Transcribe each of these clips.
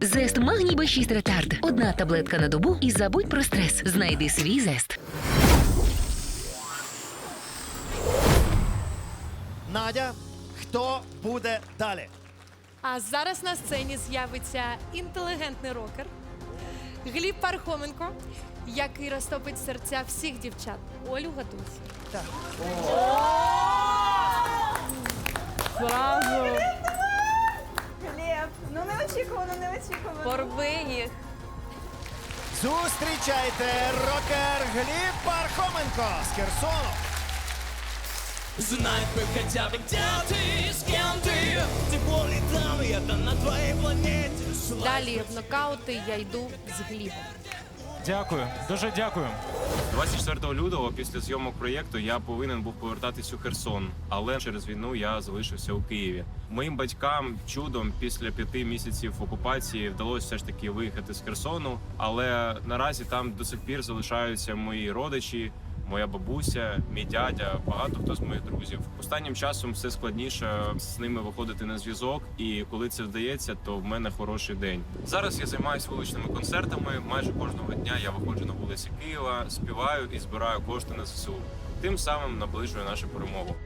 Зест Магній Б6 Ретард. Одна таблетка на добу і забудь про стрес. Знайди свій зест. Надя, хто буде далі? А зараз на сцені з'явиться інтелігентний рокер Гліб Пархоменко, який розтопить серця всіх дівчат. Олю. Зразу. Глеб, Порви їх. Зустрічайте рокер Гліб Пархоменко з Херсону. Знать бы хотя бы где ты, с кем ты Тепло летал я-то на твоей планете Шла Далі в нокаути я йду з Глібом. Дякую, дуже дякую. 24 лютого після зйомок проєкту я повинен був повертатись у Херсон, але через війну я залишився у Києві. Моїм батькам чудом після п'яти місяців окупації вдалося все ж таки виїхати з Херсону. Але наразі там до сих пір залишаються мої родичі. Моя бабуся, мій дядя, багато хто з моїх друзів. Останнім часом все складніше з ними виходити на зв'язок, і коли це вдається, то в мене хороший день. Зараз я займаюся вуличними концертами. Майже кожного дня я виходжу на вулиці Києва, співаю і збираю кошти на ЗСУ. Тим самим наближую нашу перемогу.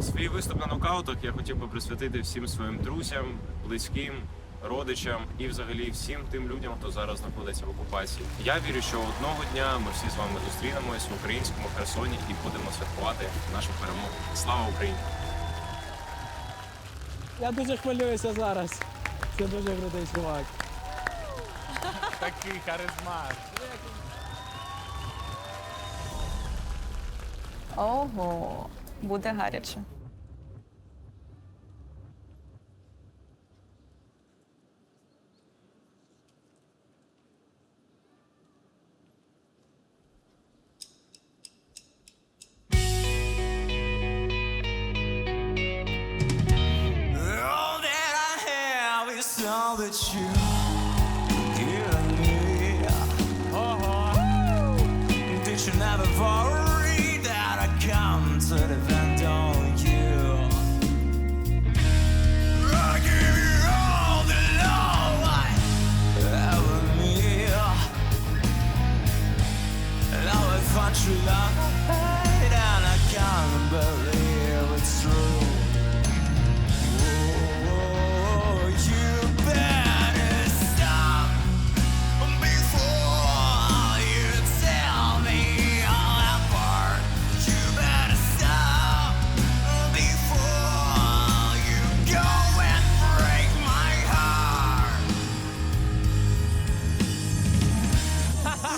Свій виступ на нокаутах я хотів би присвятити всім своїм друзям, близьким, родичам і взагалі всім тим людям, хто зараз знаходиться в окупації. Я вірю, що одного дня ми всі з вами зустрінемось в українському Херсоні і будемо святкувати нашу перемогу. Слава Україні! Я дуже хвилююся зараз. Це дуже крутий чувак. Такий харизмат. Ого, буде гаряче.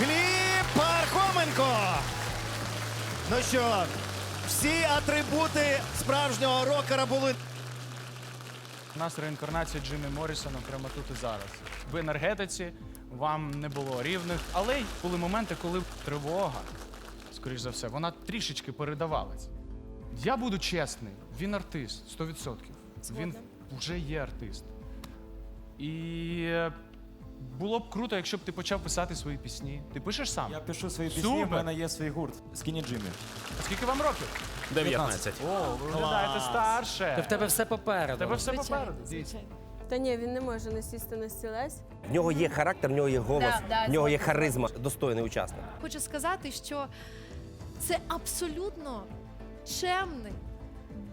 Гліб Пархоменко. Ну що, всі атрибути справжнього рокера були. У нас реінкарнація Джиммі Моррісона прямо тут і зараз. В енергетиці вам не було рівних, але й були моменти, коли тривога, скоріш за все, вона трішечки передавалась. Я буду чесний, він артист, 100%. Він вже є артист. І було б круто, якщо б ти почав писати свої пісні. Ти пишеш сам? Я пишу свої пісні, Супер. в мене є свій гурт Скіні Джиммі. Скільки вам років? 19. О, ви виглядаєте старше. В тебе все попереду. В тебе все Звичайно, попереду. дійсно. звичайно. Та ні, він не може не сісти на стілець. В нього є характер, в нього є голос, в нього є харизма. Достойний учасник. Хочу сказати, що це абсолютно чемний,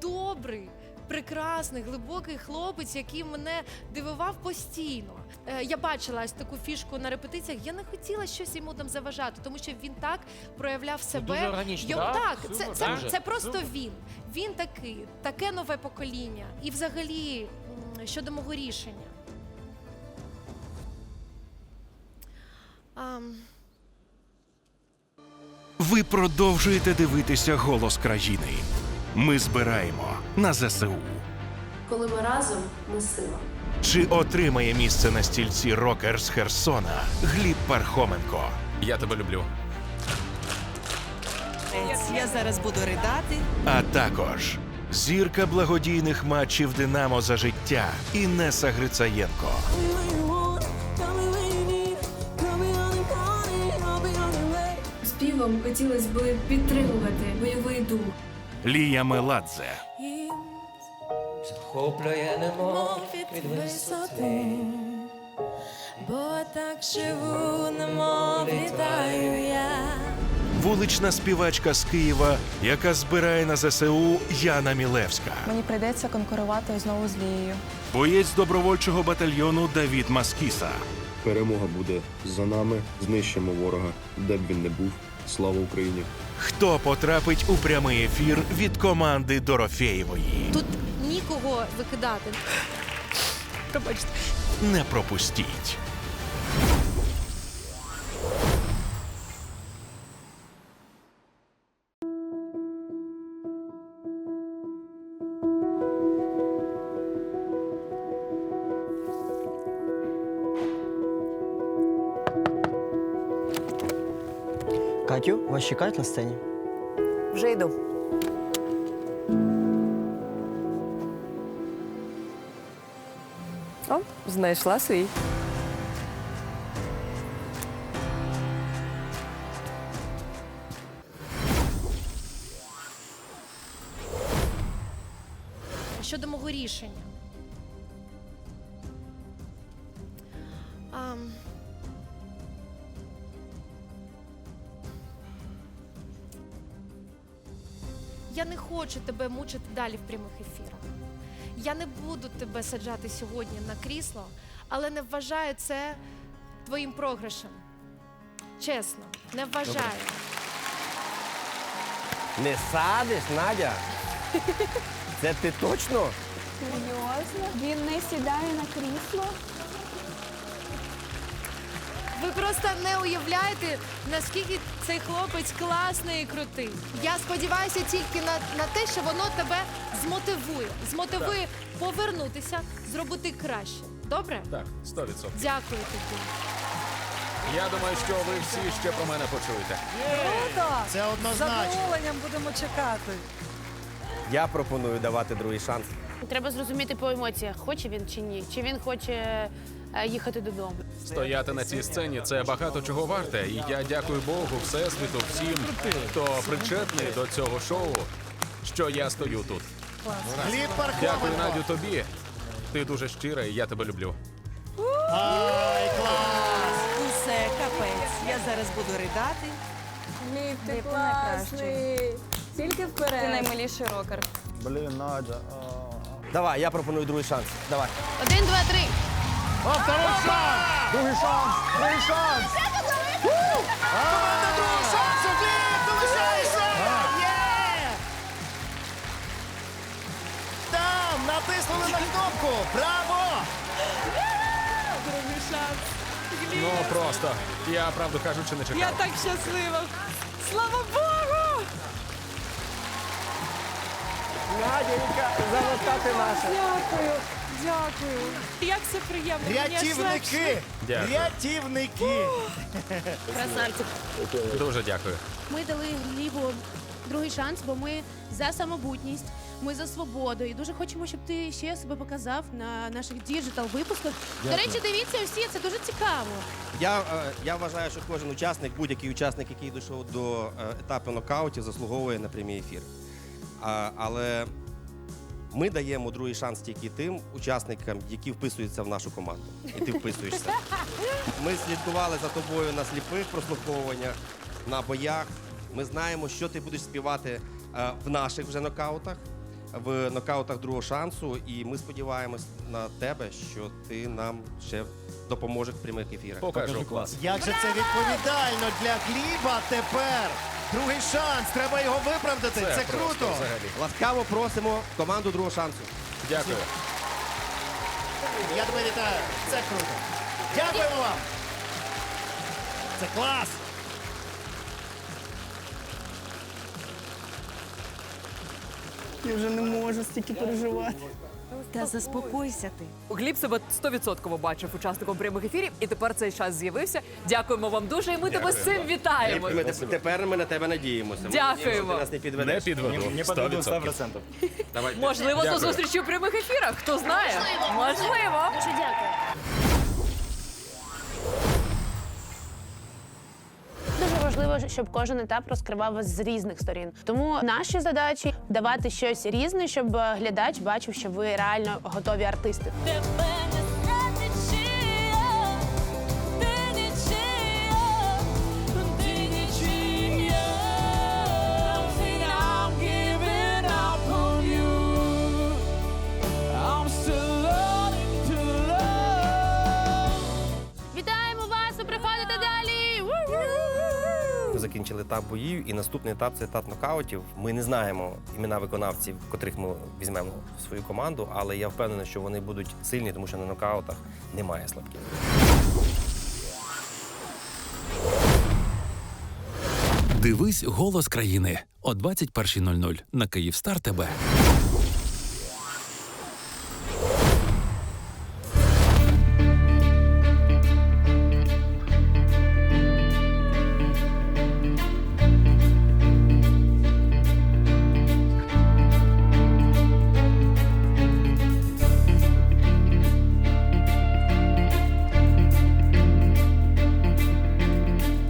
добрий, прекрасний, глибокий хлопець, який мене дивував постійно. Е, Я бачила ось таку фішку на репетиціях. Я не хотіла щось йому там заважати, тому що він так проявляв себе. дуже органічно. Його- Да, так, це, супер, це, дуже. це просто він. Він такий, таке нове покоління. І взагалі, м, щодо мого рішення. Ам, Ви продовжуєте дивитися голос країни. Ми збираємо на ЗСУ. Коли ми разом, ми сила. Чи отримає місце на стільці рокер з Херсона Гліб Пархоменко? Я тебе люблю. Я зараз буду ридати. А також зірка благодійних матчів Динамо за життя Інеса Грицаєнко. Співом хотілося б підтримувати бойовий дух. Лія Меладзе, Захоплює немов від висоти, Бо так живу, немов літаю я. вулична співачка з Києва, яка збирає на ЗСУ Яна Мілевська, Мені прийдеться конкурувати знову з Лією. боєць добровольчого батальйону Давід Маскіса. Перемога буде за нами. Знищимо ворога, де б він не був. Слава Україні! Хто потрапить у прямий ефір від команди Дорофєєвої? Тут нікого викидати. Пробачте. Не пропустіть. Катю, вас чекають на сцені. Вже йду. О, знайшла свій. Щодо мого рішення. Хочу тебе мучити далі в прямих ефірах. Я не буду тебе саджати сьогодні на крісло, але не вважаю це твоїм програшем. Чесно, не вважаю. Не садиш, Надя? Це ти точно? Серйозно? Він не сідає на крісло? Ви просто не уявляєте, наскільки цей хлопець класний і крутий. Я сподіваюся тільки на, на те, що воно тебе змотивує. Змотивує повернутися, зробити краще. Добре? Так, 100%. Дякую тобі. Я думаю, що ви всі ще про мене почуєте. Це однозначно. будемо чекати. Я пропоную давати другий шанс. Треба зрозуміти по емоціях, хоче він чи ні. Чи він хоче їхати додому. Стояти на цій сцені це багато чого варте. І я дякую Богу, Всесвіту, всім, хто причетний до цього шоу, що я стою тут. Дякую, Надю, тобі. Ти дуже щира, і я тебе люблю. Ай, клас! Усе, капець. Я зараз буду ридати. Гліб, ти Гліб, класний. Тільки Ти вперед. наймиліший рокер. Блін, Надя. Давай, я пропоную другий шанс. Давай. Один, два, три. О, второй шанс! Другий шанс! Другий шанс! Команда другого шансу! Гліб, долучайся! Є! Там, натиснули на кнопку! Браво! Другий шанс. Ну просто. Я правду кажучи, не чекав. так щаслива. Слава Богу! Наденька, залатати наша. Дякую, дякую. Як це приємно. мені аж Рятівники! Дякую. Рятівники! Красавчик. Дуже дякую. Ми дали Глібу другий шанс, бо ми за самобутність, ми за свободу. І дуже хочемо, щоб ти ще себе показав на наших діджитал випусках. До речі, дивіться всі, це дуже цікаво. Я, е, я вважаю, що кожен учасник, будь-який учасник, який дійшов до е, етапу нокаутів, заслуговує на прямі ефіри. А, але Ми даємо другий шанс тільки тим учасникам, які вписуються в нашу команду. І ти вписуєшся. Ми слідкували за тобою на сліпих прослуховуваннях, на боях. Ми знаємо, що ти будеш співати е, в наших вже нокаутах, в нокаутах другого шансу. І ми сподіваємось на тебе, що ти нам ще допоможеш в прямих ефірах. Покажу клас. Як же це відповідально для Гліба тепер? Другий шанс, треба його виправдати. Це, просто круто. взагалі. Ласкаво просимо команду другого шансу. Дякую. Я тебе вітаю. Це круто. Дякуємо вам. Це клас. Я вже не можу стільки переживати. Та заспокойся ти. Гліб себе 100% бачив учасником прямих ефірів, і тепер цей час з'явився. Дякуємо вам дуже, і ми тебе з цим вітаємо. Ми теп- тепер ми на тебе надіємося. Ми Дякуємо. надіємося, Ти нас не Не підведеш. підведу. 100%. Давай. Можливо, до зустрічі у прямих ефірах. Хто знає? Можливо. Дуже дякую. Важливо, щоб кожен етап розкривав вас з різних сторін. Тому наші задачі давати щось різне, щоб глядач бачив, що ви реально готові артисти. Закінчили етап боїв, і наступний етап це етап нокаутів. Ми не знаємо імена виконавців, котрих ми візьмемо в свою команду, але я впевнений, що вони будуть сильні, тому що на нокаутах немає слабких. Дивись голос країни о 21.00 на Київстар ТБ.